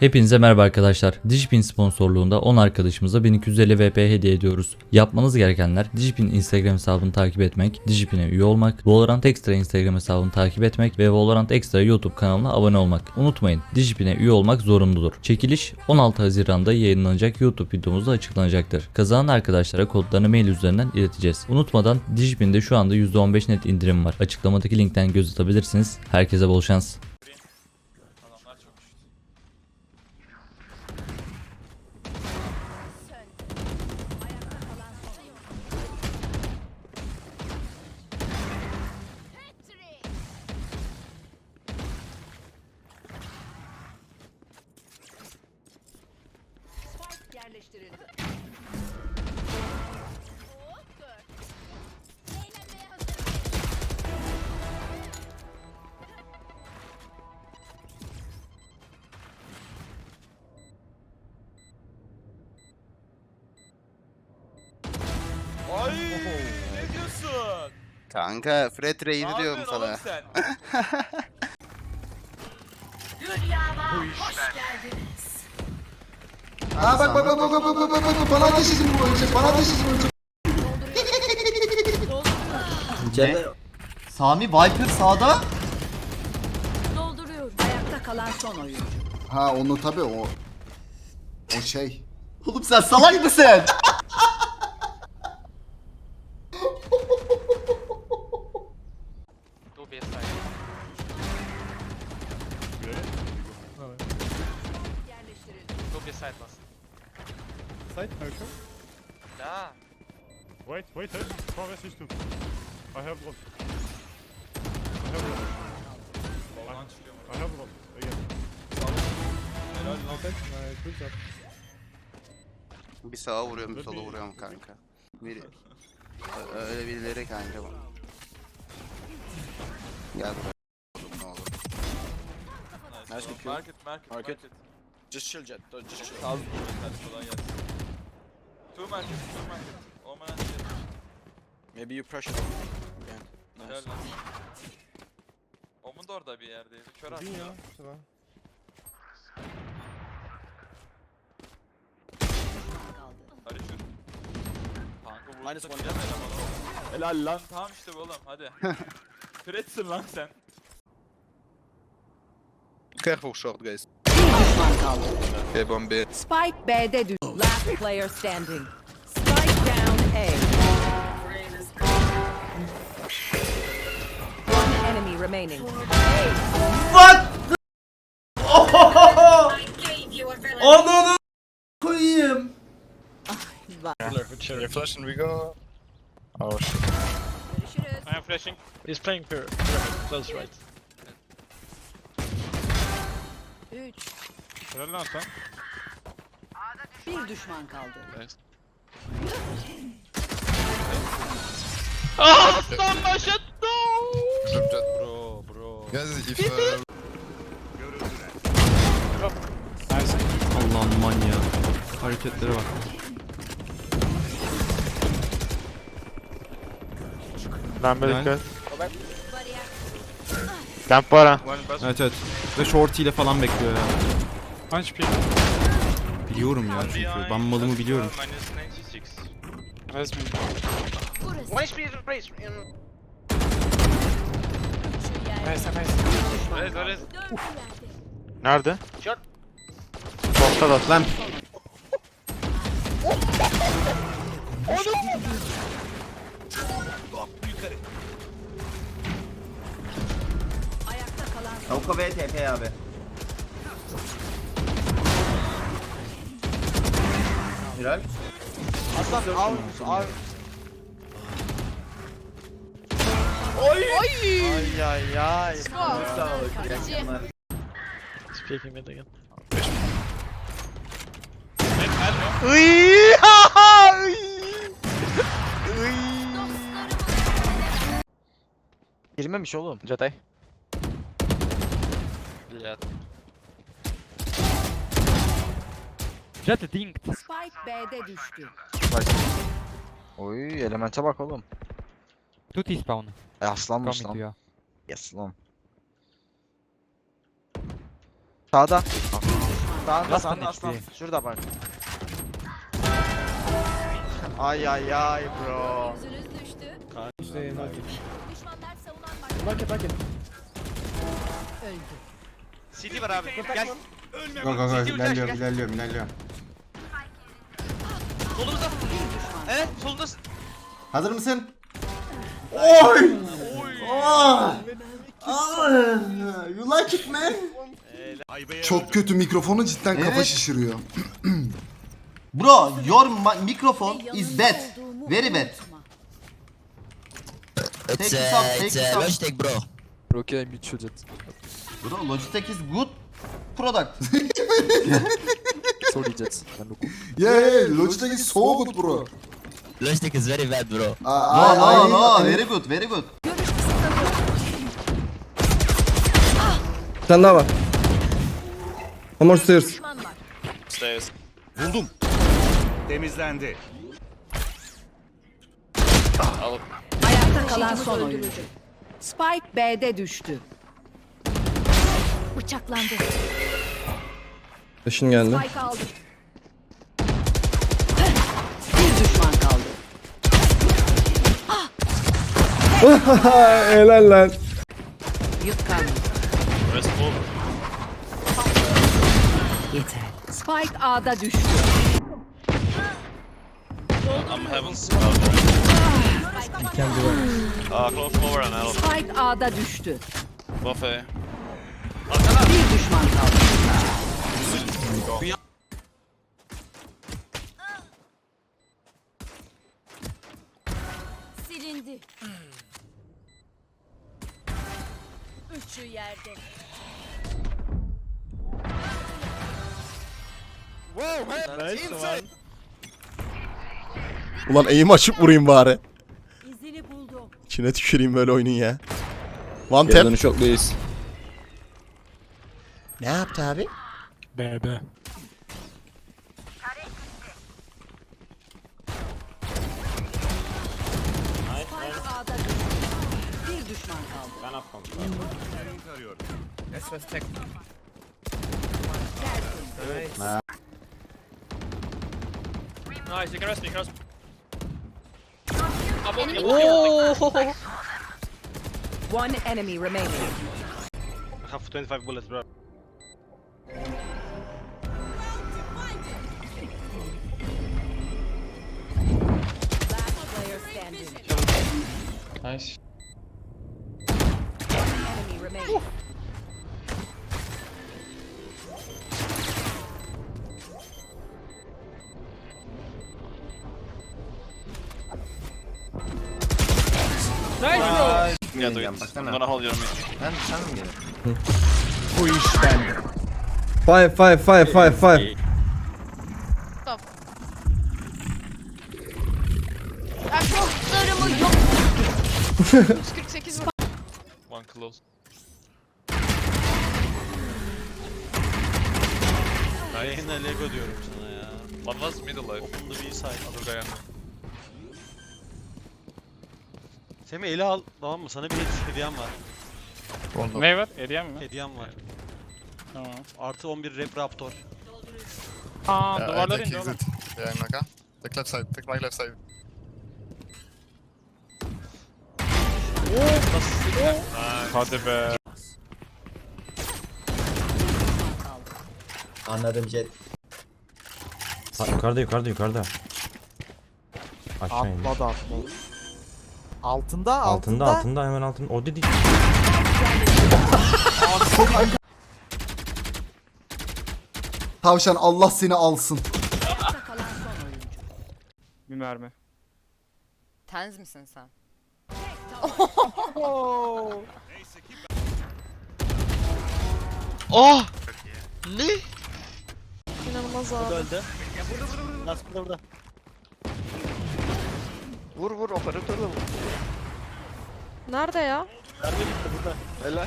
Hepinize merhaba arkadaşlar. Digipin sponsorluğunda 10 arkadaşımıza 1250 VP hediye ediyoruz. Yapmanız gerekenler Digipin Instagram hesabını takip etmek, Digipin'e üye olmak, Valorant Extra Instagram hesabını takip etmek ve Valorant Extra YouTube kanalına abone olmak. Unutmayın Digipin'e üye olmak zorunludur. Çekiliş 16 Haziran'da yayınlanacak YouTube videomuzda açıklanacaktır. Kazanan arkadaşlara kodlarını mail üzerinden ileteceğiz. Unutmadan Digipin'de şu anda %15 net indirim var. Açıklamadaki linkten göz atabilirsiniz. Herkese bol şans. Yerleştirildi. Ay ne diyorsun? Kanka Fred Ne Ray'i diyorum yapıyorsun oğlum sana. sen? Aa bak bak bak bak bak bak bak bak bak bana ateş izin bu oyuncak bana ateş izin bu oyuncak. Sami Viper sağda. Dolduruyorum. Ayakta kalan son oyuncu. Ha onu tabi o o şey. Oğlum sen salak mısın? Dur bir saniye. Yerleştirildi. Dur bir side bas. Side, okay. Ya. Wait, wait, hey. Four versus two. I have one. I have one. Çıkıyor mu? I have one. Again. Okay, my good job. Bir sağa vuruyorum bir sola vuruyorum kanka. Biri. Öyle birileri kanka bu. Gel buraya. Oğlum, Ne olur. Nice market, market, market, market. Just chill jet. Just chill. Hadi kolay gelsin. Two market, two market. Olmayan şey. Maybe you pressure. Yeah. Helal Nice. lan. Omun da orada bir yerdeydi. Kör attı. Ça va. Hadi şut. Kanka vurdu Minus one. Helal lan. Tamam işte bu oğlum hadi. Fredsin lan sen. Careful short guys. Bir düşman kaldı. Okay bombe. Spike B'de düştü. Last player standing. Spike down A. One enemy remaining. What? Ananı koyayım. You're flashing, we go. Oh shit. I am flashing. He's playing per close right. 3. Helal lan sen. Bir düşman kaldı. Aslan başa Bro, bro. Guys if uh, Allah'ım manyak. Hareketlere bak. Ben böyle dikkat. Camp var ha. Evet evet. Ve shorty ile falan bekliyor ya. Punch P. Biliyorum ya çünkü. Ben malımı biliyorum. Minus 96. Nice me. One HP raise. Nice nice. Raise, raise. Nerede? Shot. Short'ta da. Lan. Ayakta kalan Avko B TP abi. Helal. Aslan al al. Oy! Oy! Ay ay ay. Sağlık yakınlar. Speaking mid again. Iy! Girmemiş oğlum Jatay. Bilat. Jet dinked. Spike B'de düştü. Bak. Oy elemente bak oğlum. Tut spawn. E aslanmış Come lan. Yes lan. Sağda. Sağda sağda aslan. Şurada bak. Ay ay ay bro. Yüzünüz düştü. İşte market. Düşmanlar savunan market. Market market. Öldü. City var abi. Gel. Go go go ilerliyorum ilerliyorum ilerliyorum. Solumuzda. Evet solunda. Hazır mısın? Oy! Oh! Ah! You like it man? Çok kötü mikrofonu cidden kafa şişiriyor. Bro, your ma- microphone is bad. Very bad. Take this up, take this up. Logitech bro. Bro, Logitech is good product. Sorry Jet. yeah, yeah, Logitech is so good bro. Logitech is very bad bro. Ah, no, no, no, very good, very good. Bir tane daha var. One more stairs. Stairs. Buldum. Temizlendi. Ayakta kalan son oyuncu. Spike B'de düştü. Bıçaklandı. Eşin geldi. Spike aldı. Bir düşman kaldı. Helal lan. Yük kalmadı. Yeter. Spike A'da düştü. I'm having Uh, close over and out. Spike A'da düştü. Buffet. Bir düşman kaldı. Üçü yerde. Ulan eğim açıp vurayım bari. İzini buldum. İçine tüküreyim böyle oyunun ya. One tap. şoklayız. Ne yaptı abi? Spike A'da düştü. Bir düşman kaldı. Nice, you can rest me, you can rest me. One enemy remaining. I have 25 bullets, bro. Last standing. Nice. Remaining. Yeah, do it. I'm gonna hold your mid. Ben sen mi geldin? Bu iş bende. Five five five five five. Dostlarımı yok. 148 One close. Yine Lego diyorum sana ya. One was middle life. Open the B side. Guy under. Semih eli al tamam mı? Sana bir hediyem var. Ne var? Hediyem mi? Hediyem var. Tamam. Artı 11 Rap Raptor. Aa duvarlar indi oğlum. Hadi be. Anladım Jet. yukarıda yukarıda yukarıda. Aşağı indi. Atladı atladı. Altında Altında altında hemen altında. O dedi. Tavşan Allah seni alsın. Kalan son oyuncu. Bir mermi. Tenz misin sen? Oh! Ne? İnanılmaz abi. Öldü. Nasıl burada burada? Vur vur operatörle vur. Nerede ya? Bitti burada. Helal.